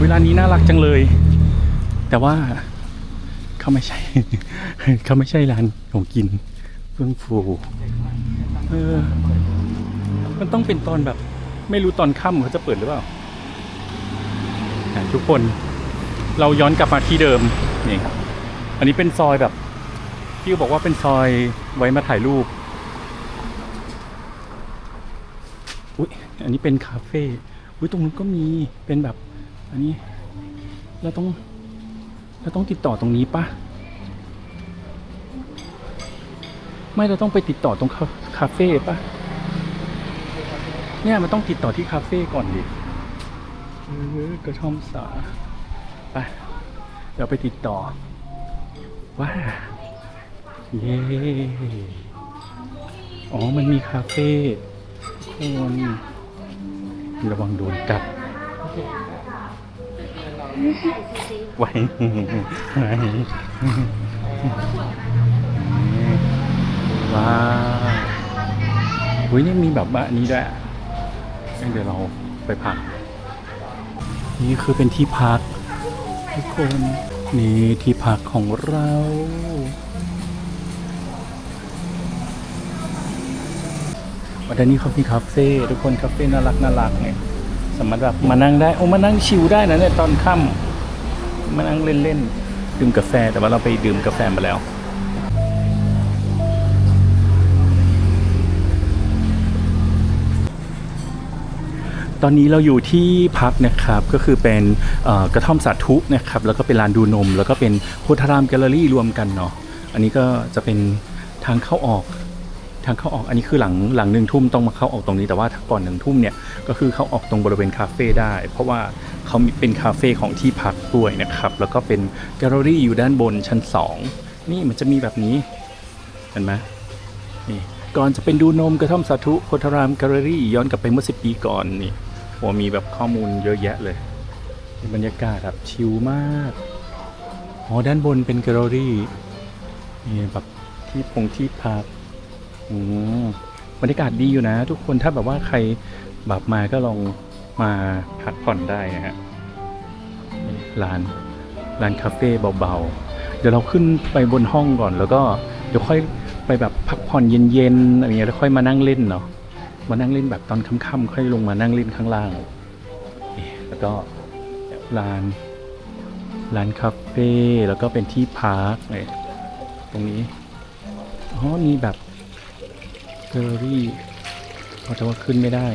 เวลานี้น่ารักจังเลย แต่ว่าเขาไม่ใช่เขาไม่ใช่ร้านของกินเฟื่องฟูเออมันต้องเป็นตอนแบบ ไม่รู้ตอนค่ำเขาจะเปิดหรือเปล่าทุกคนเราย้อนกลับมาที่เดิมนี่อันนี้เป็นซอยแบบพี่บอกว่าเป็นซอยไว้มาถ่ายรูปอุ้ยอันนี้เป็นคาเฟ่อุ้ยตรงนู้นก็มีเป็นแบบ อันนี้เราต้องเราต้องติดต่อตรงนี้ปะไม่เราต้องไปติดต่อตรงคาคาเฟ่ปะเนี่ยมันต้องติดต่อที่คาเฟ่ก่อนดิเออกระท่อมสาไปเดี๋ยวไปติดต่อ ว้าเย้อ๋อ มันมีคาเฟ่คนระวังโดนกัด ไว้ไว้ว้าวอุ้ยนี่มีแบบว่านี้ด้วยเดี๋ยวเราไปพัก นี่คือเป็นที่พัก ทุกคนนี่ที่พักของเราวันนี้เขามีคาเฟ่ทุกคนคาเฟ่น่ารักน่ารักเนี่ย สามารถแบบมานั่งได้โอ้มานั่งชิลได้นะเนี่ยตอนค่ำมานั่งเล่นๆดื่มกาแฟแต่ว่าเราไปดื่มกาแฟมาแล้วตอนนี้เราอยู่ที่พักนะครับก็คือเป็นกระท่อมสาธุนะครับแล้วก็เป็นลานดูนม แล้วก็เป็นโพธารามแกลเลอรี่รวมกันเนาะอันนี้ก็จะเป็นทางเข้าออกางเข้าออกอันนี้คือหลังหลังหนึ่งทุ่มต้องมาเข้าออกตรงนี้แต่ว่าถ้าก่อนหนึ่งทุ่มเนี่ยก็คือเข้าออกตรงบริเวณคาเฟ่ได้ เพราะว่าเขามีเป็นคาเฟ่ของที่พักด้วยนะครับแล้วก็เป็นแกลเลอรี่อยู่ด้านบนชั้น 2 นี่มันจะมีแบบนี้เห็นไหมนี่ก่อนจะเป็นดูนมกระท่อมสาธุโพธารามแกลเลอรี่ย้อนกลับไปเมื่อสิปีก่อนนี่โหมีแบบข้อมูลเยอะแยะเลยบรรยากาศแบบชิลมากอ๋อด้านบนเป็นแกลเลอรี่นี่แบบที่พงที่พัก อืมบรรยากาศดีอยู่นะ ทุกคนถ้าแบบว่าใครแบบมาก็ลองมาพักผ่อนได้นะฮะร้านร้านคาเฟ่เบาๆ เดี๋ยวเราขึ้นไปบนห้องก่อน แล้วก็เดี๋ยวค่อยไปแบบพักผ่อนเย็นๆอะไรเงี้ยแล้วค่อยมานั่งเล่นเนาะมานั่งเล่นแบบตอนค่ำๆค่อยลงมานั่งเล่นข้างล่างนี่แล้วก็ร้านร้านคาเฟ่แล้วก็เป็นที่พักเนี่ยตรงนี้อ๋อมีแบบ แกลเลอรี่อ๋อแต่ว่าขึ้นไม่ได้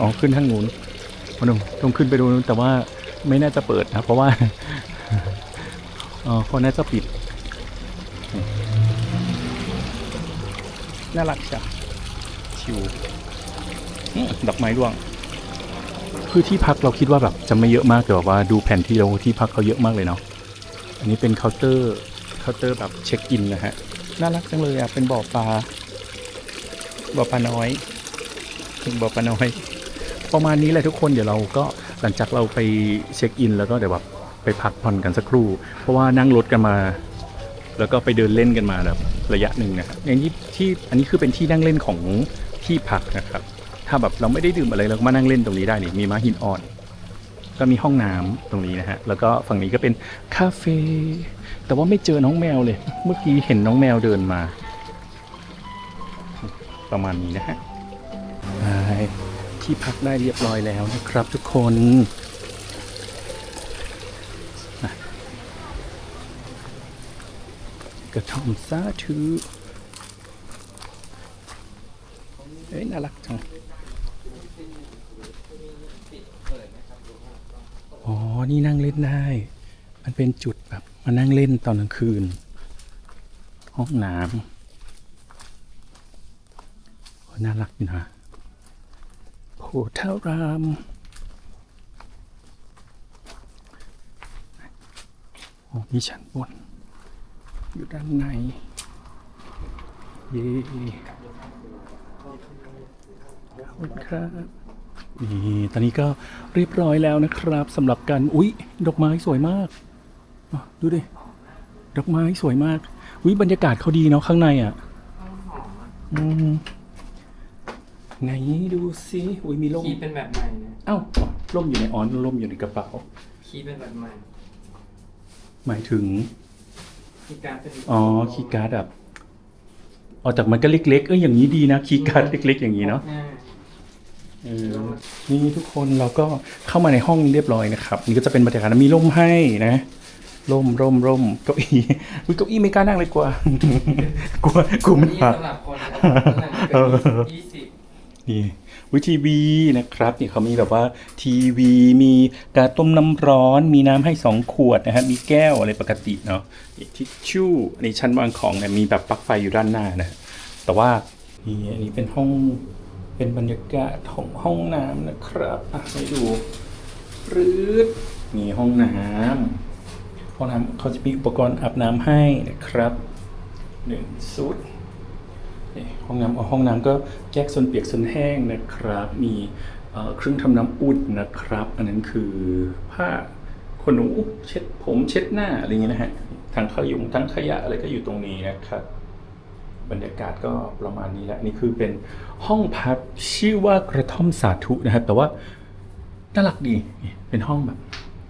อ๋อ ขึ้นทางนู้นพนมต้องขึ้นไปดูนู้นแต่ว่าไม่น่าจะเปิดนะเพราะว่าอ๋อเขาน่าจะปิด น่ารักจ้ะชิวอืมดอกไม้ร่วงคือที่พักเราคิดว่าแบบจะไม่เยอะมากแต่แบบว่าดูแผนที่เราที่พักเขาเยอะมากเลยเนาะอันนี้เป็นเคาน์เตอร์เคาน์เตอร์แบบเช็คอินนะฮะน่ารักจังเลยอะเป็นบ่อปลา บ่อปลาน้อยบ่อปลาน้อย ประมาณนี้แหละทุกคนเดี๋ยวเราก็หลังจากเราไปเช็คอิน แล้วก็เดี๋ยวแบบไปพักผ่อนกันสักครู่ เพราะว่านั่งรถกันมา แล้วก็ไปเดินเล่นกันมาแบบระยะหนึ่งนะครับอย่างนี้ที่อันนี้คือเป็นที่นั่งเล่นของที่พักนะครับ ถ้าแบบเราไม่ได้ดื่มอะไรเราก็มานั่งเล่นตรงนี้ได้นี่มีม้าหินอ่อน ก็มีห้องน้ำตรงนี้นะฮะแล้วก็ฝั่งนี้ก็เป็นคาเฟ่แต่ว่าไม่เจอน้องแมวเลย เมื่อกี้เห็นน้องแมวเดินมา ประมาณนี้นะฮะที่พักได้เรียบร้อยแล้วนะครับทุกคนกระท่อมสาธุเอ้ยน่ารักจังอ๋อ นี่นั่งเล่นได้ มันเป็นจุดแบบมานั่งเล่นตอนกลางคืน ห้องน้ำ น่ารักอยู่นะโพธารามโอ้มีชั้นบน อยู่ด้านใน เย้ขอบคุณครับ นี่ตอนนี้ก็เรียบร้อยแล้วนะครับสำหรับการอุ๊ย ดอกไม้สวยมาก ดูดิ ดอกไม้สวยมากอุ๊ยบรรยากาศเขาดีเนาะข้างในอะ อืม ไหนดูสิอุ๊ยมีลมคีย์เป็นแบบใหม่นะเอ้าร่มอยู่ในออนร่มอยู่ในกระเป๋า คีย์เป็นแบบใหม่หมายถึง คีย์การ์ดเป็นอ๋อคีย์การ์ดแบบอ๋อแต่มันก็เล็ก ๆ เอ้ยอย่างนี้ดีนะคีย์การ์ดเล็ก ๆ อย่างนี้เนาะง่ายเออนี่ทุกคนเราก็เข้ามาในห้องเรียบร้อยนะครับ นี่ก็จะเป็นบรรยากาศมีร่มให้นะร่มร่มร่มเก้าอี้อุ๊ยเก้าอี้ไม่กล้านั่งเลยกลัวกลัวกลัวมันนี่หักสำหรับคนตั้งแต่เออยี่สิบ นี่วิทีวีนะครับนี่เขามีแบบว่าทีวี มีกาต้มน้ำร้อน มีน้ำให้สองขวดนะฮะมีแก้วอะไรปกติเนาะนี่ทิชชู่อันนี้ชั้นวางของเนี่ยมีแบบปลั๊กไฟอยู่ด้านหน้านะ แต่ว่านี่อันนี้เป็นห้องเป็นบรรยากาศของห้องน้ำนะครับอะให้ดูรื๊ดนี่ห้องน้ำห้องน้ำเขาจะมีอุปกรณ์อาบน้ำให้นะครับหนึ่งชุด ห้องน้ำเอาห้องน้ำก็แยกโซนเปียกโซนแห้งนะครับ มีเครื่องทำน้ำอุ่นนะครับ อันนั้นคือผ้าขนหนูเช็ดผมเช็ดหน้าอะไรอย่างเงี้ยนะฮะทั้งขยุงทั้งขยะอะไรก็อยู่ตรงนี้นะครับบรรยากาศก็ประมาณนี้แหละนี่คือเป็นห้องพักชื่อว่ากระท่อมสาธุนะครับ แต่ว่าน่ารักดีเป็นห้องแบบ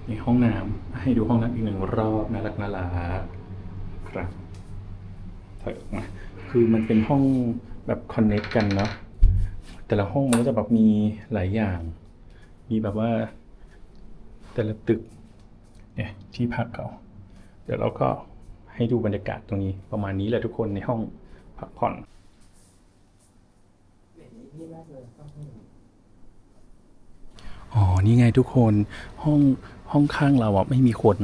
นี่ห้องน้ำให้ดูห้องน้ำอีกหนึ่งรอบน่ารักน่ารักครับถอยออกมา คือมันเป็นห้องแบบคอนเน c t กันเนาะแต่ละห้องมันก็จะแบบมีหลายอย่าง มีแบบว่า แต่ละตึกเนี่ยที่พักเขาเดี๋ยวเราก็ให้ดูบรรยากาศตรงนี้ประมาณนี้แหละทุกคนในห้องพักผ่อนอ๋อ นี่ไงทุกคนห้องห้องข้างเราอะไม่มีคน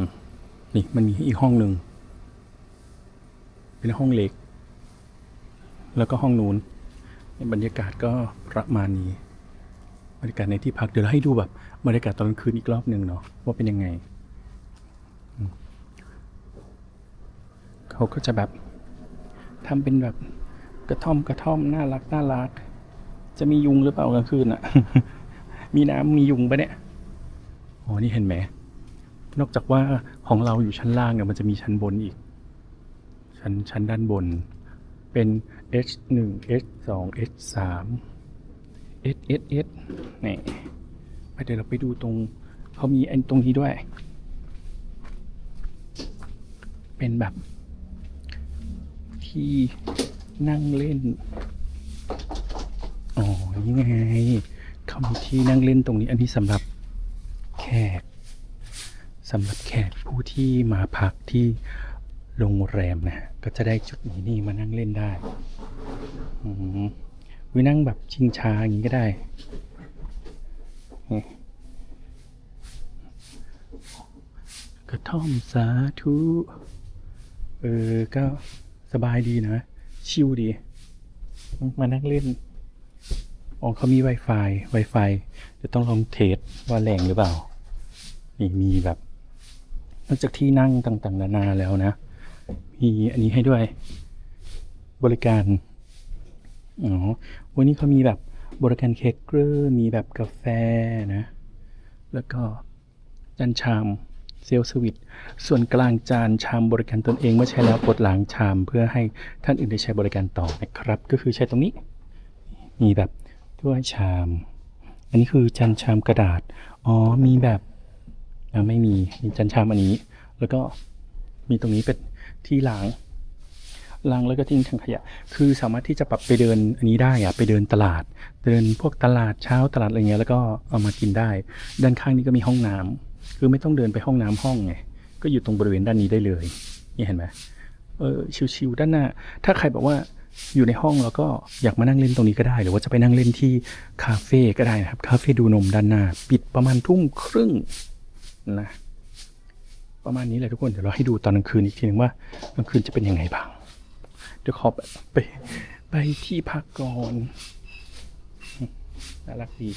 นี่มันมีอีกห้องหนึ่งเป็นห้องเล็ก แล้วก็ห้องนู้นบรรยากาศก็ประมาณนี้ บรรยากาศในที่พักเดี๋ยวเราให้ดูแบบบรรยากาศตอนกลางคืนอีกรอบหนึ่งเนาะว่าเป็นยังไง เขาก็จะแบบทำเป็นแบบกระท่อมกระท่อมน่ารักน่ารัก จะมียุงหรือเปล่ากลางคืนอะมีน้ำมียุงปะเนี่ยอ๋อนี่เห็นไหมนอกจากว่าของเราอยู่ชั้นล่างเนี่ยมันจะมีชั้นบนอีก ชั้นชั้นด้านบน เป็น H 1 H 2 H 3 S S S นี่ไปเดี๋ยวเราไปดูตรงเขามีอันตรงนี้ด้วย เป็นแบบ ที่นั่งเล่น อ๋อ นี่ไงเขามีที่นั่งเล่นตรงนี้อันนี้สำหรับแขกสำหรับแขกผู้ที่มาพักที่ โรงแรมนะก็จะได้จุดนี้นี่มานั่งเล่นได้อืมวินั่งแบบชิงช้าอย่างนี้ก็ได้ กระท่อมสาธุ เออ ก็สบายดีนะ ชิลดี มานั่งเล่นอ๋อเขามี Wi-Fi Wi-Fi จะต้องลองเทสว่าแรงหรือเปล่า นี่มีแบบนอกจากที่นั่งต่างๆนานาแล้วนะ มีอันนี้ให้ด้วย บริการ อ๋อ วันนี้เขามีแบบบริการเค้กเกอร์มีแบบกาแฟนะ แล้วก็จานชามเซลสวิตส่วนกลางจานชามบริการตนเองเมื่อใช้แล้วกดหล้างชามเพื่อให้ท่านอื่นได้ใช้บริการต่อนะครับ ก็คือใช้ตรงนี้ มีแบบถ้วยชาม อันนี้คือจานชามกระดาษ อ๋อ มีแบบไม่มีมีจานชามอันนี้ แล้วก็มีตรงนี้เป็น ที่ล้างล้างแล้วก็ทิ้งถังขยะ คือสามารถที่จะปรับไปเดินอันนี้ได้อะไปเดินตลาด เดินพวกตลาดเช้าตลาดอะไรเงี้ยแล้วก็เอามากินได้ ด้านข้างนี้ก็มีห้องน้ำคือไม่ต้องเดินไปห้องน้ำห้องไง ก็อยู่ตรงบริเวณด้านนี้ได้เลย นี่เห็นไหมเออ ชิวๆด้านหน้า ถ้าใครบอกว่าอยู่ในห้องแล้วก็อยากมานั่งเล่นตรงนี้ก็ได้ หรือว่าจะไปนั่งเล่นที่คาเฟ่ก็ได้นะครับ คาเฟ่ดูนมด้านหน้า ปิดประมาณทุ่มครึ่งนะ ประมาณนี้เลยทุกคน เดี๋ยวเราให้ดูตอนกลางคืนอีกทีนึงว่ากลางคืนจะเป็นยังไงบ้าง เดี๋ยวขอไปไปที่พักก่อนน่ารักดี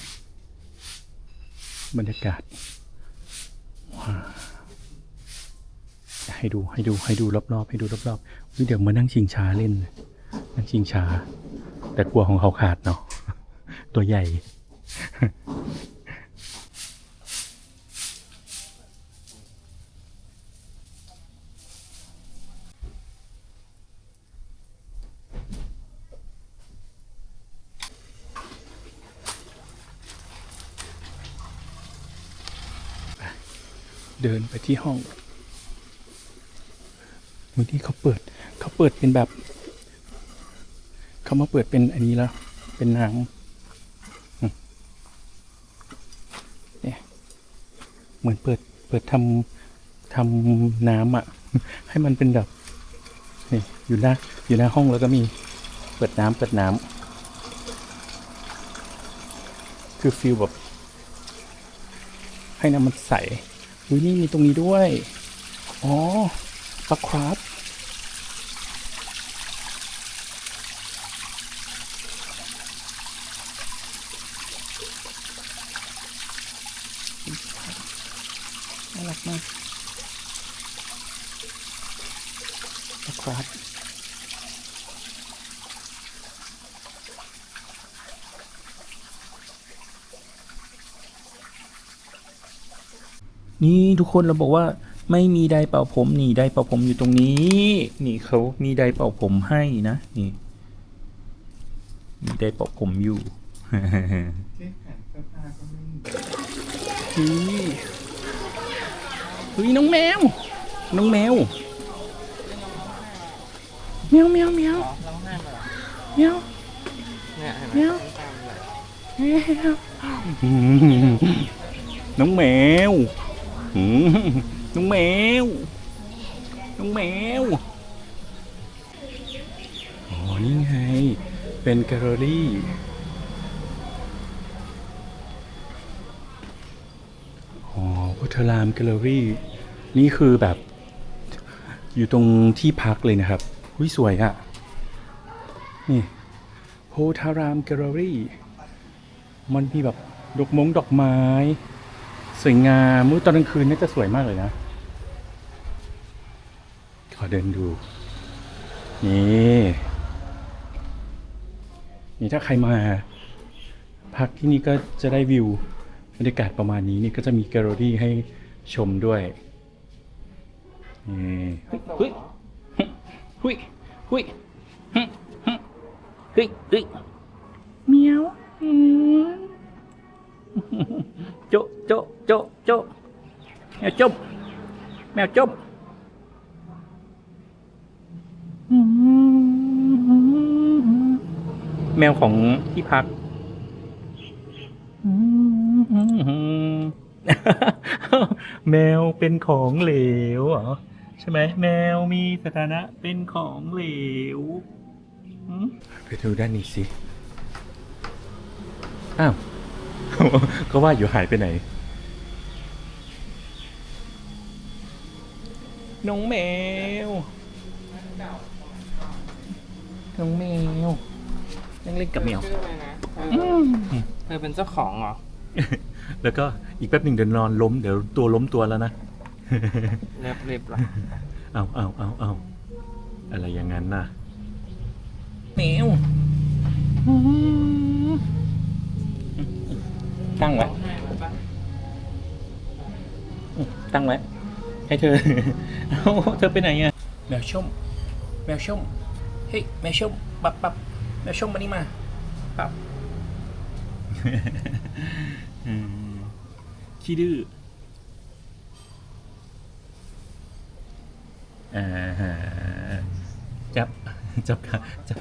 บรรยากาศว้าให้ดูให้ดูให้ดูรอบๆให้ดูรอบๆเดี๋ยวมานั่งชิงช้าเล่น นั่งชิงช้า แต่กลัวของเขาขาดเนาะตัวใหญ่ เดินไปที่ห้องวันนี้เขาเปิด เขาเปิดเป็นแบบ เขามาเปิดเป็นอันนี้แล้ว เป็นน้ำอืมเนี่ยเหมือนเปิดเปิดทำทำน้ำอะ ให้มันเป็นแบบนี่อยู่หน้าอยู่หน้าห้องแล้วก็มีเปิดน้ำเปิดน้ำคือฟิลแบบให้น้ำมันใส อุ้ยนี่มีตรงนี้ด้วย อ๋อปลาคราฟน่ารักมากปลาครา นี่ทุกคนเราบอกว่าไม่มีไดเป่าผมนี่ไดเป่าผมอยู่ตรงนี้ นี่เขามีไดเป่าผมให้นะนี่มีไดเป่าผมอยู่เช็คแผ่นเสื้อผ้าก็ไม่มีเฮ้ยเฮ้ยน้องแมว น้องแมวแมวแมวแมวอ๋อร้องไห้มาเหรอแมวเนี่ยเห็นไหมเดี๋ยวตามเลยอืมน้องแมว น้องแมว น้องแมว อ๋อ นี่ไง เป็นแกลเลอรี่อ๋อพุทธรามแกลเลอรี่ นี่คือแบบ อยู่ตรงที่พักเลยนะครับหุ้ยสวยอะ่ะ นี่โพธารามแกลเลอรี่ มันมีแบบดอกมงดอกไม้ สวยงามมื้อตอนกลางคืนนี่จะสวยมากเลยนะ ขอเดินดู นี่นี่ถ้าใครมา พักที่นี่ก็จะได้วิวบรรยากาศประมาณนี้นี่ก็จะมีแกลเลอรี่ให้ชมด้วยนี่เฮ้ยเฮ้ยเฮ้ยเฮ้ยเฮ้ยเฮ้ยเมียวอืม โจะโจะโจะโจะแมวจมแมวจมอืมแมวของที่พักแมวเป็นของเหลวเหรอใช่ไหมแมวมีสถานะเป็นของเหลวไปดูด้านนี้สิ อ้าว ก็ว่าอยู่หายไปไหน น้องแมว น้องแมวยังเล่นกับแมว ชื่ออะไรนะเธออืมเธอเป็นเจ้าของเหรอ แล้วก็อีกแป๊บหนึ่งเดี๋ยวนอนล้มเดี๋ยวตัวล้มตัวแล้วนะ เล็บเล็บเหรอเอาเอาเอาเอาอะไรอย่างนั้นน่ะแมวตั้งไว้ร้องไห้มาปะตั้งไว้ ให้เธอเอาเธอไปไหนอะแมวชมแมวชมเฮ้ยแมวชมปับปับแมวชมมานี่มาปับอืมขี้ดื้ออ่าฮะจับจับขาจับ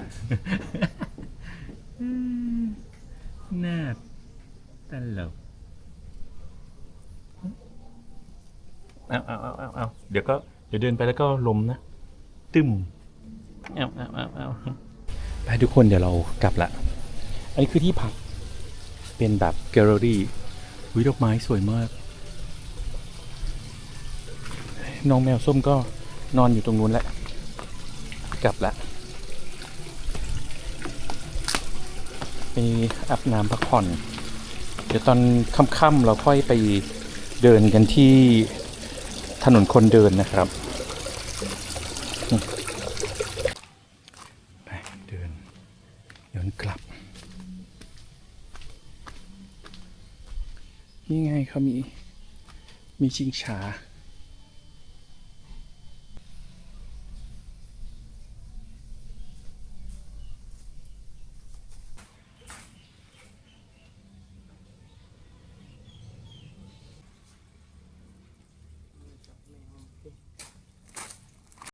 อืมน่าตลก เอาเอาเอาเอาเอาเดี๋ยวก็เดี๋ยวเดินไปแล้วก็ลมนะ ตึมเอาเอาเอาเอาไปทุกคนเดี๋ยวเรากลับละ อันนี้คือที่พัก เป็นแบบแกลเลอรี่วิดอกไม้สวยมาก น้องแมวส้มก็นอนอยู่ตรงนู้นแหละ กลับละไปอาบน้ำพักผ่อน เดี๋ยวตอนค่ำๆเราค่อยไปเดินกันที่ ถนนคนเดินนะครับไปเดินย้อนกลับ นี่ไงเขามี มีชิงช้า